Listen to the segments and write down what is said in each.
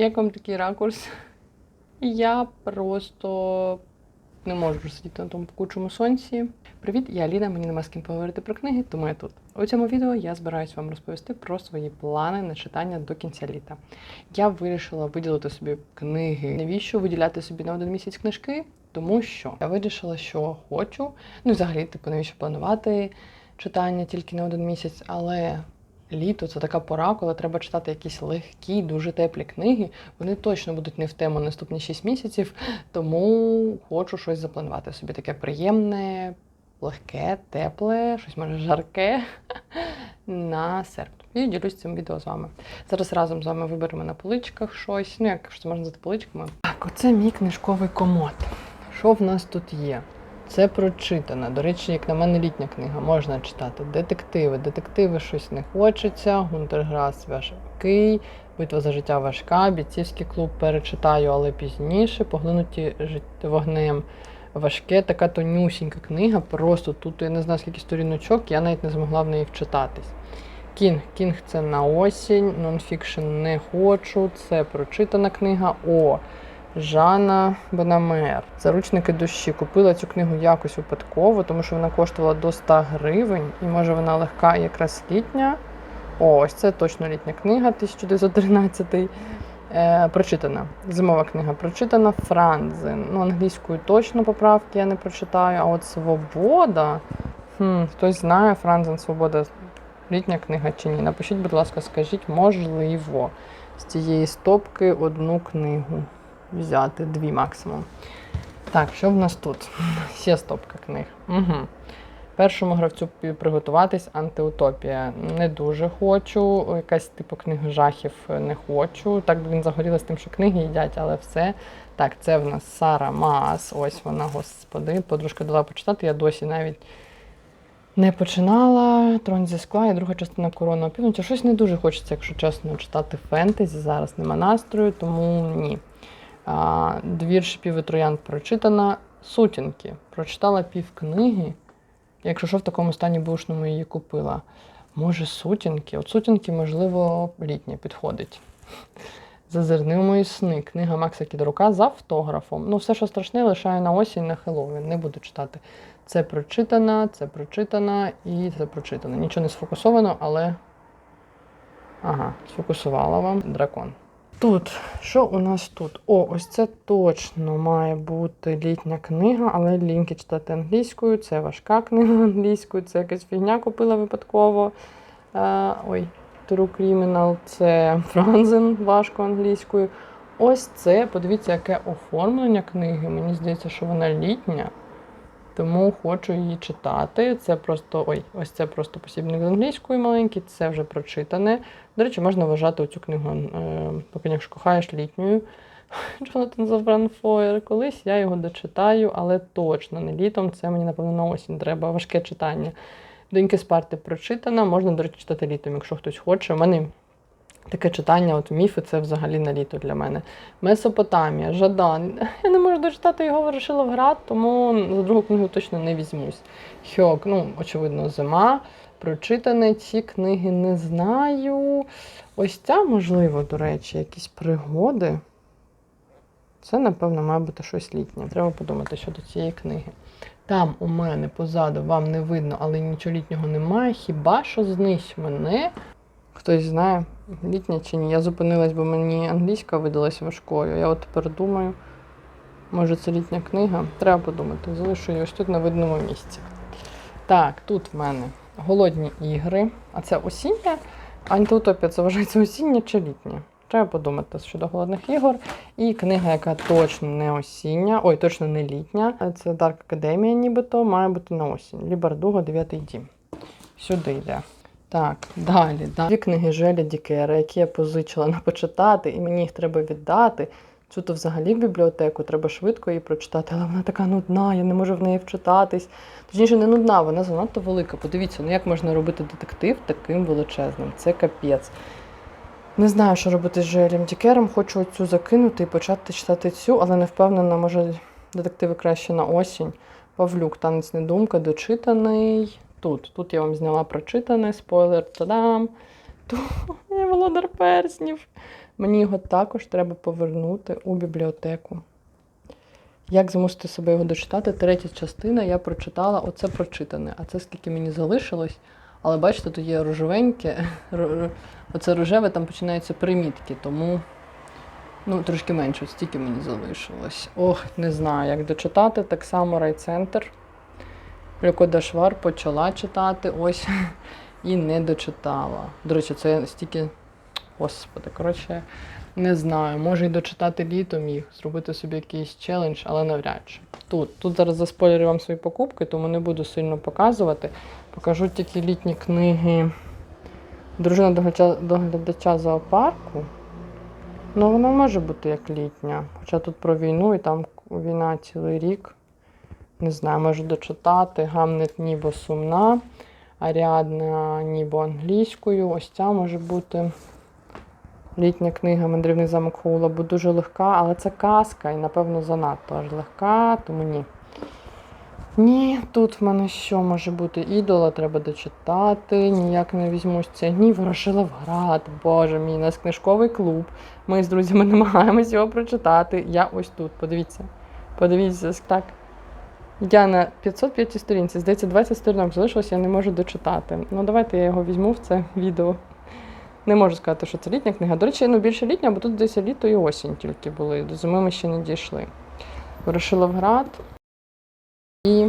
Як вам такий ракурс? Я просто не можу сидіти на тому пекучому сонці. Привіт, я Аліна, мені нема з ким поговорити про книги, тому я тут. У цьому відео я збираюсь вам розповісти про свої плани на читання до кінця літа. Я вирішила виділити собі книги. Навіщо виділяти собі на один місяць книжки? Тому що я вирішила, що хочу. Ну, взагалі, типу, навіщо планувати читання тільки на один місяць, але літо це така пора, коли треба читати якісь легкі, дуже теплі книги. Вони точно будуть не в тему наступні 6 місяців, тому хочу щось запланувати собі таке приємне, легке, тепле, щось може жарке на серпень. І ділюсь цим відео з вами. Зараз разом з вами виберемо на поличках щось. Ну, як що це можна назвати поличками. Так, оце мій книжковий комод. Що в нас тут є? Це прочитано. До речі, як на мене літня книга, можна читати. Детективи. Детективи щось не хочеться. Гунтерграс важкий, битва за життя важка, бійцівський клуб перечитаю, але пізніше. Поглинуті вогнем. Важке, така тонюсінька книга. Просто тут я не знаю скільки сторіночок, я навіть не змогла в неї вчитатись. Кінг. Кінг це на осінь, нонфікшн не хочу. Це прочитана книга. О, Жанна Бонамер. Заручники душі. Купила цю книгу якось випадково, тому що вона коштувала до 100 гривень, і може вона легка і якраз літня. Ось це точно літня книга 1913. Е, прочитана. Зимова книга прочитана. Франзен. Ну, англійською точно поправки я не прочитаю. А от Свобода. Хм, хтось знає Франзен Свобода. Літня книга чи ні? Напишіть, будь ласка, скажіть, можливо, з цієї стопки одну книгу взяти, дві максимум. Так, що в нас тут? Ще стопка книг. Угу. Першому гравцю приготуватись антиутопія. Не дуже хочу. Якась типу книга жахів не хочу. Так він загорілий з тим, що книги їдять, але все. Так, це в нас Сара Маас. Ось вона, господи. Подружка дала почитати. Я досі навіть не починала. Трон зі скла і друга частина корона опівночі. Щось не дуже хочеться, якщо чесно, читати фентезі. Зараз нема настрою, тому ні. Двір шипів прочитана. Сутінки. Прочитала пів книги. Якщо що в такому стані бушному її купила. Може, сутінки? От сутінки, можливо, літня підходить. Зазирни у мої сни. Книга Макса Кідрука з автографом. Ну, все, що страшне, лишаю на осінь на Хеллоуін. Не буду читати. Це прочитана, це прочитана і це прочитано. Нічого не сфокусовано, але. Ага, сфокусувала вам дракон. Тут, що у нас тут? О, ось це точно має бути літня книга, але лінки читати англійською. Це важка книга англійською, це якась фігня купила випадково. Е, ой, True Criminal, це Франзен важко англійською. Ось це, подивіться, яке оформлення книги. Мені здається, що вона літня. Тому хочу її читати. Це просто ой, ось це просто посібник з англійської маленький, це вже прочитане. До речі, можна вважати цю книгу, е, поки якщо кохаєш літньою. Джонатан Забранфоєр. Колись я його дочитаю, але точно не літом. Це мені, напевно, на осінь треба важке читання. Доньки Спарти прочитана, можна, до речі, читати літом, якщо хтось хоче. У мене таке читання, от міфи, це взагалі на літо для мене. Месопотамія, Жадан. Я не можу дочитати його, вирішила в град, тому за другу книгу точно не візьмусь. Хьок, ну, очевидно, зима. Прочитане ці книги не знаю. Ось ця, можливо, до речі, якісь пригоди. Це, напевно, має бути щось літнє. Треба подумати щодо цієї книги. Там у мене позаду вам не видно, але нічого літнього немає. Хіба що знись мене? Хтось знає, літня чи ні. Я зупинилась, бо мені англійська видалась важкою. Я от тепер думаю, може це літня книга? Треба подумати. Залишу її ось тут на видному місці. Так, тут в мене голодні ігри. А це осіння? Антиутопія це вважається осіння чи літня? Треба подумати щодо голодних ігор. І книга, яка точно не осіння, ой, точно не літня. Це Dark Academia, нібито, має бути на осінь. Лібардуга, 9 дім. Сюди йде. Так, далі. да. Дві книги Желі Дікера, які я позичила на почитати, і мені їх треба віддати. Цю то взагалі в бібліотеку, треба швидко її прочитати, але вона така нудна, я не можу в неї вчитатись. Точніше, не нудна, вона занадто велика. Подивіться, ну як можна робити детектив таким величезним. Це капець. Не знаю, що робити з Желем Дікером. Хочу цю закинути і почати читати цю, але не впевнена, може детективи краще на осінь. Павлюк, танець недумка, дочитаний. Тут. Тут я вам зняла прочитане, спойлер, та-дам. Тут є володар перснів. Мені його також треба повернути у бібліотеку. Як змусити себе його дочитати? Третя частина я прочитала, оце прочитане. А це скільки мені залишилось. Але бачите, тут є рожевеньке. Оце рожеве, там починаються примітки, тому ну, трошки менше, стільки мені залишилось. Ох, не знаю, як дочитати. Так само райцентр. Люкода Швар почала читати, ось і не дочитала. До речі, це стільки. Господи, коротше, не знаю. Може й дочитати літом їх, зробити собі якийсь челендж, але навряд чи. Тут. Тут зараз заспойлерю вам свої покупки, тому не буду сильно показувати. Покажу тільки літні книги Дружина доглядача зоопарку. Ну, вона може бути як літня. Хоча тут про війну і там війна цілий рік. Не знаю, можу дочитати. Гамнет Нібо сумна, Аріадна Нібо англійською. Ось ця може бути літня книга Мандрівний замок Хоула, бо дуже легка, але це казка і, напевно, занадто аж легка, тому ні. Ні, тут в мене що може бути? Ідола треба дочитати, ніяк не візьмусь. Це ні, Ворошиловград, боже мій, у нас книжковий клуб. Ми з друзями намагаємось його прочитати. Я ось тут, подивіться. Подивіться, так. Я на 505 сторінці, здається, 20 сторінок залишилось, я не можу дочитати. Ну, давайте я його візьму в це відео. Не можу сказати, що це літня книга. До речі, ну більше літня, бо тут десь літо і осінь тільки були. До зими ми ще не дійшли. Ворошиловград і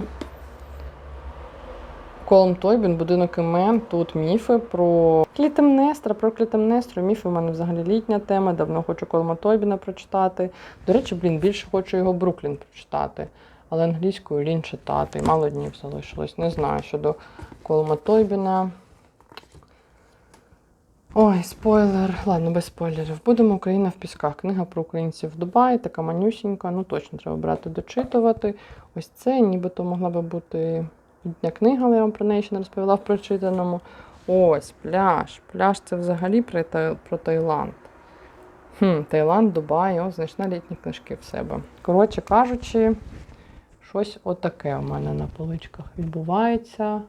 Колом Тойбін, будинок імен. Тут міфи про Клітемнестра, про Клітемнестру. Міфи в мене взагалі літня тема. Давно хочу Колома Тойбіна прочитати. До речі, блін, більше хочу його Бруклін прочитати. Але англійською лінь читати. Мало днів залишилось. Не знаю щодо Колома Тойбіна. Ой, спойлер. Ладно, без спойлерів. Будемо Україна в пісках. Книга про українців в Дубаї, така манюсінька. Ну точно треба брати дочитувати. Ось це нібито могла би бути літня книга, але я вам про неї ще не розповіла в прочитаному. Ось, пляж. Пляж це взагалі про, Та- про Таїланд. Хм, Таїланд, Дубай, о, знайшла літні книжки в себе. Коротше кажучи, щось отаке у мене на поличках відбувається.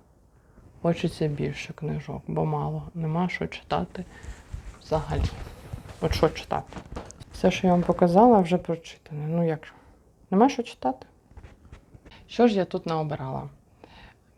Хочеться більше книжок, бо мало. Нема що читати взагалі. От що читати? Все, що я вам показала, вже прочитане. Ну як? Нема що читати? Що ж я тут наобирала?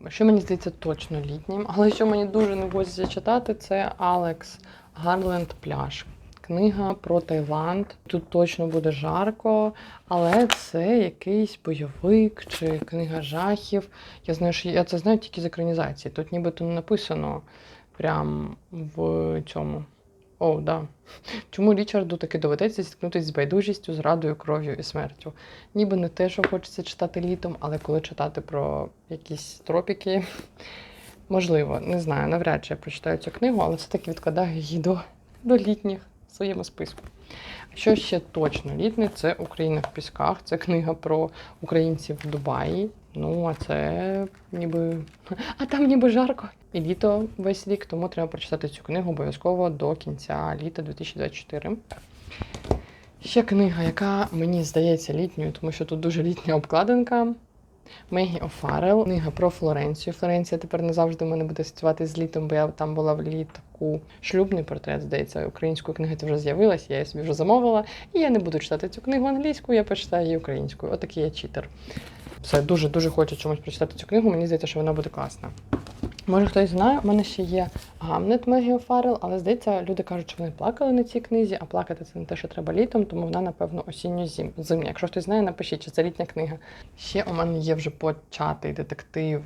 Що мені здається точно літнім, але що мені дуже не хочеться читати, це Алекс Гарленд Пляж. Книга про Таїланд. Тут точно буде жарко, але це якийсь бойовик чи книга жахів. Я знаю, що я це знаю тільки з екранізації. Тут нібито не написано прям в цьому. О, да. Чому Річарду таки доведеться зіткнутися з байдужістю, зрадою, кров'ю і смертю? Ніби не те, що хочеться читати літом, але коли читати про якісь тропіки, можливо, не знаю, навряд чи я прочитаю цю книгу, але все-таки відкладаю її до, до літніх своєму списку. Що ще точно літне, це Україна в пісках. Це книга про українців в Дубаї. Ну, а це ніби. А там ніби жарко. І літо весь рік, тому треба прочитати цю книгу обов'язково до кінця літа 2024. Ще книга, яка мені здається літньою, тому що тут дуже літня обкладинка. Мегі Офарел, Книга про Флоренцію. Флоренція тепер не завжди в мене буде асоціюватися з літом, бо я там була в літаку. Шлюбний портрет, здається, українською книгою це вже з'явилася, я її собі вже замовила. І я не буду читати цю книгу англійською, я почитаю її українською. Отакий я читер. Все, дуже-дуже хочу чомусь прочитати цю книгу, мені здається, що вона буде класна. Може, хтось знає, у мене ще є Гамнет Мегі О'Фаррелл, але здається, люди кажуть, що вони плакали на цій книзі, а плакати це не те, що треба літом, тому вона, напевно, осінньо-зимня. Якщо хтось знає, напишіть, чи це літня книга. Ще у мене є вже початий детектив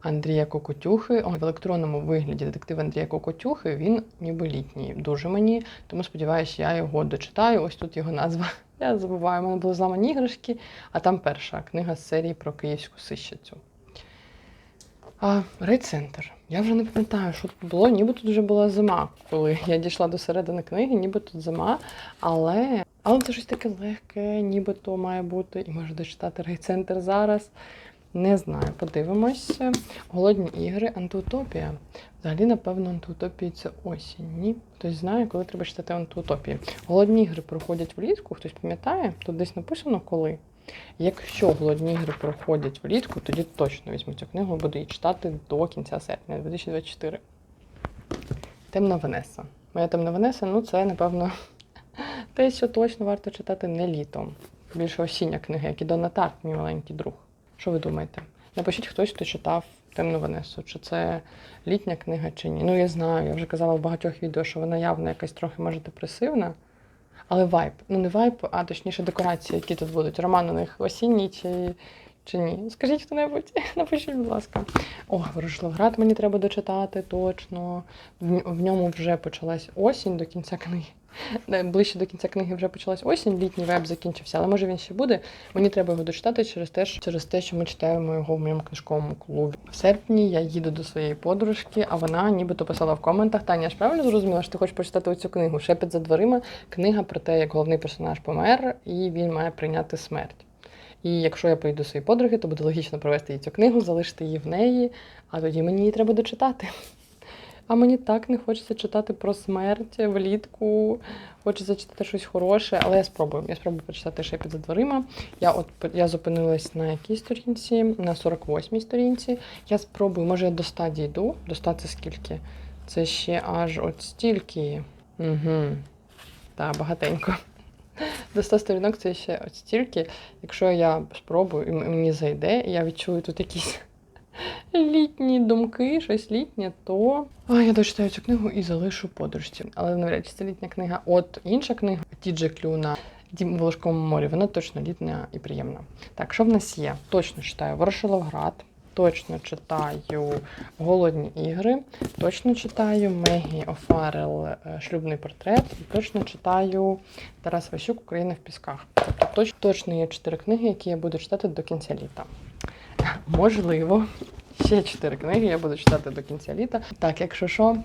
Андрія Кокотюхи. В електронному вигляді детектив Андрія Кокотюхи, він ніби літній, дуже мені, тому сподіваюся, я його дочитаю. Ось тут його назва. Я забуваю, у мене були зламані іграшки, а там перша книга з серії про київську сищицю. А, Райцентр. Я вже не пам'ятаю, що тут було. Ніби тут вже була зима, коли я дійшла до середини книги, ніби тут зима, але, але це щось таке легке, ніби то має бути. І можу дочитати райцентр зараз. Не знаю, подивимось. Голодні ігри, антиутопія. Взагалі, напевно, антиутопії це осінь. Ні? Хтось знає, коли треба читати антиутопії. Голодні ігри проходять влітку, хтось пам'ятає? Тут десь написано коли. Якщо голодні ігри проходять влітку, тоді точно візьму цю книгу буду її читати до кінця серпня 2024. Темна Венеса. Моя темна Венеса, ну це, напевно, Те, що точно варто читати не літом. Більше осіння книга, як і Дона Тарт, мій маленький друг. Що ви думаєте? Напишіть хтось, хто читав темну Венесу, чи це літня книга, чи ні. Ну, я знаю, я вже казала в багатьох відео, що вона явно якась трохи може депресивна. Але вайб. Ну не вайб, а точніше декорації, які тут будуть. Роман у них осінній чи, чи ні. Скажіть хто-небудь, напишіть, будь ласка. О, Ворожловград мені треба дочитати точно. В, в ньому вже почалась осінь до кінця книги. Ближче до кінця книги вже почалась осінь, літній веб закінчився, але може він ще буде. Мені треба його дочитати через те, через те, що ми читаємо його в моєму книжковому клубі. В серпні я їду до своєї подружки, а вона нібито писала в коментах: Таня, ж правильно зрозуміла, що ти хочеш прочитати оцю книгу? Шепіт за дверима. Книга про те, як головний персонаж помер, і він має прийняти смерть. І якщо я поїду до своєї подруги, то буде логічно провести їй цю книгу, залишити її в неї, а тоді мені її треба дочитати. А мені так не хочеться читати про смерть влітку. Хочеться читати щось хороше, але я спробую. Я спробую прочитати шепіт за дверима. Я от я зупинилась на якій сторінці, на 48-й сторінці. Я спробую, може я до 100 дійду. До 100 це скільки? Це ще аж от стільки. Угу. Так, багатенько. До 100 сторінок це ще от стільки. Якщо я спробую і мені зайде, і я відчую тут якісь літні думки, щось літнє, то а, я дочитаю цю книгу і залишу подружці. Але навряд чи це літня книга. От інша книга Тіджа Клюна Дім у Волошковому морі, вона точно літня і приємна. Так, що в нас є? Точно читаю Ворошиловград, точно читаю Голодні ігри, точно читаю Мегі Офарел е, Шлюбний портрет, і точно читаю Тарас Ващук Україна в пісках. Тобто точ- точно є чотири книги, які я буду читати до кінця літа. Можливо, ще чотири книги я буду читати до кінця літа. Так, якщо що,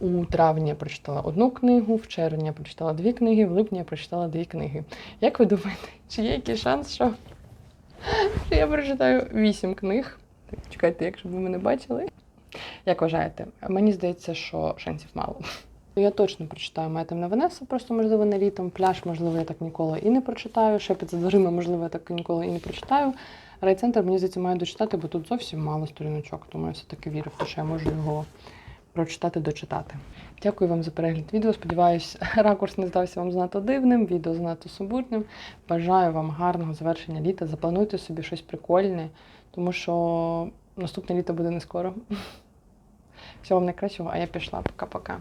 у травні я прочитала одну книгу, в червні я прочитала дві книги, в липні я прочитала дві книги. Як ви думаєте, чи є якийсь шанс, що я прочитаю вісім книг? Чекайте, якщо б ви мене бачили. Як вважаєте? Мені здається, що шансів мало. Я точно прочитаю «Моя темна Венеса», просто можливо не літом. Пляж, можливо, я так ніколи і не прочитаю. Шепіт за дверима, можливо, я так ніколи і не прочитаю. Райцентр, мені здається, маю дочитати, бо тут зовсім мало сторіночок, тому я все-таки вірю в те, що я можу його прочитати, дочитати. Дякую вам за перегляд відео. Сподіваюсь, ракурс не здався вам занадто дивним, відео занадто сумбурним. Бажаю вам гарного завершення літа. Заплануйте собі щось прикольне, тому що наступне літо буде не скоро. Всього вам найкращого, а я пішла. Пока-пока.